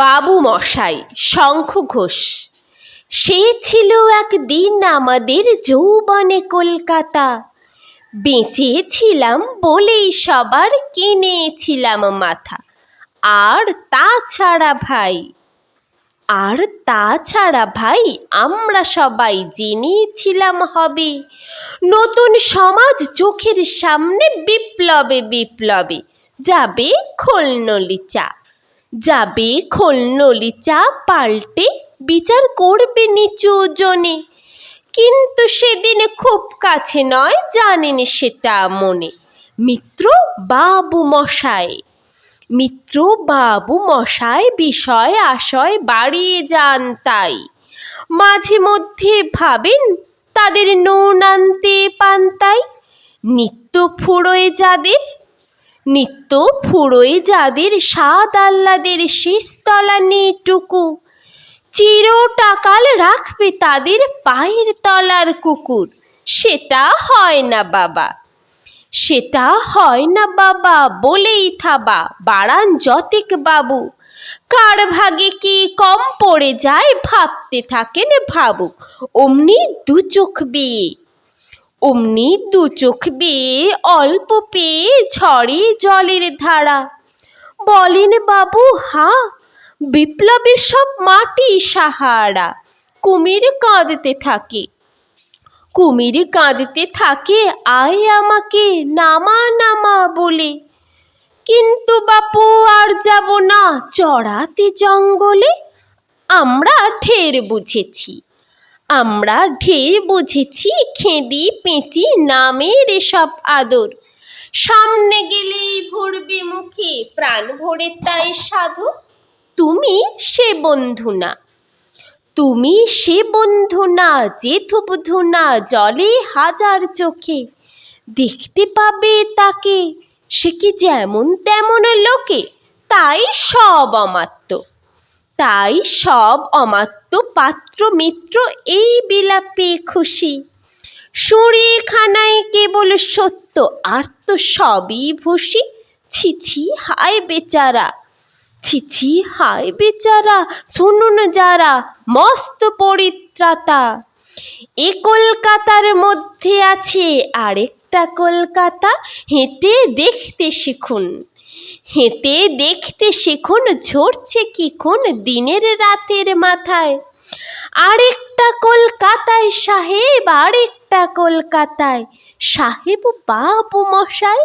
বাবু মশাই, শঙ্খ ঘোষ। সে ছিল একদিন আমাদের যৌবনে কলকাতা। বেঁচেছিলাম বলেই সবার কিনেছিলাম মাথা। আর তাছাড়া ভাই, আর তাছাড়া ভাই আমরা সবাই জেনেছিলাম হবে। নতুন সমাজ চোখের সামনে বিপ্লবে বিপ্লবে যাবে খোলনলি চা যাবে খোলনলি চা পাল্টে, বিচার করবে নিচু জনে। কিন্তু সেদিন খুব কাছে নয়, জানেন সেটা মনে। মিত্র বাবু মশাই। মিত্র বাবু মশাই, বিষয় আশয় বাড়িয়ে যান তাই। মাঝে মধ্যে ভাবেন তাদের নুন আনতে পান্তাই নিত্য ফুরোয় যাদের নিত্য ফুরোয় যাদের স্বাদ আহ্লাদের শেষতলা নেটুকু। চিরটাকাল রাখবে তাদের পায়ের তলার কুকুর। সেটা হয় না বাবা। সেটা হয় না বাবা বলেই থাবা বাড়ান যতিক বাবু। কার ভাগে কি কম পড়ে যায় ভাবতে থাকেন ভাবুক। অমনি দু চোখ বিয়ে অমনি দু চোখ বেয়ে অল্প পেয়ে ঝরে জলের ধারা। বলেন বাবু, হা, বিপ্লবের সব মাটি সাহারা, কুমির কাঁদতে থাকে। কুমির কাঁদতে থাকে, আয় আমাকে নামা নামা বলে। কিন্তু বাপু, আর যাব না চড়াতে জঙ্গলে। আমরা ঢের বুঝেছি। আমরা ঢের বুঝেছি খেঁদি পেঁচি নামের এসব আদর। সামনে গেলেই ভরবে মুখে প্রাণ ভরে তাই সাধু। তুমি সে বন্ধু না। তুমি সে বন্ধু না যে ধূপধু না জলে হাজার চোখে। দেখতে পাবে তাকে, সে কি যেমন তেমন লোকে, তাই সব অমাত্য। তাই সব অমাত্য পাত্র মিত্র এই বিলাপে খুশি। সুরেখানায় কেবল সত্য, আর তো সবই ভূষি। ছিছি হায় বেচারা ছিছি হায় বেচারা, শুনুন যারা, মস্ত পরিত্রাতা। এ কলকাতার মধ্যে আছে আরেকটা কলকাতা, হেঁটে দেখতে শিখুন। হেঁটে দেখতে সেখন ঝরছে কি কোন দিনের রাতের মাথায়। আরেকটা কলকাতায় সাহেব, আরেকটা কলকাতায়। সাহেব বাবু মশাই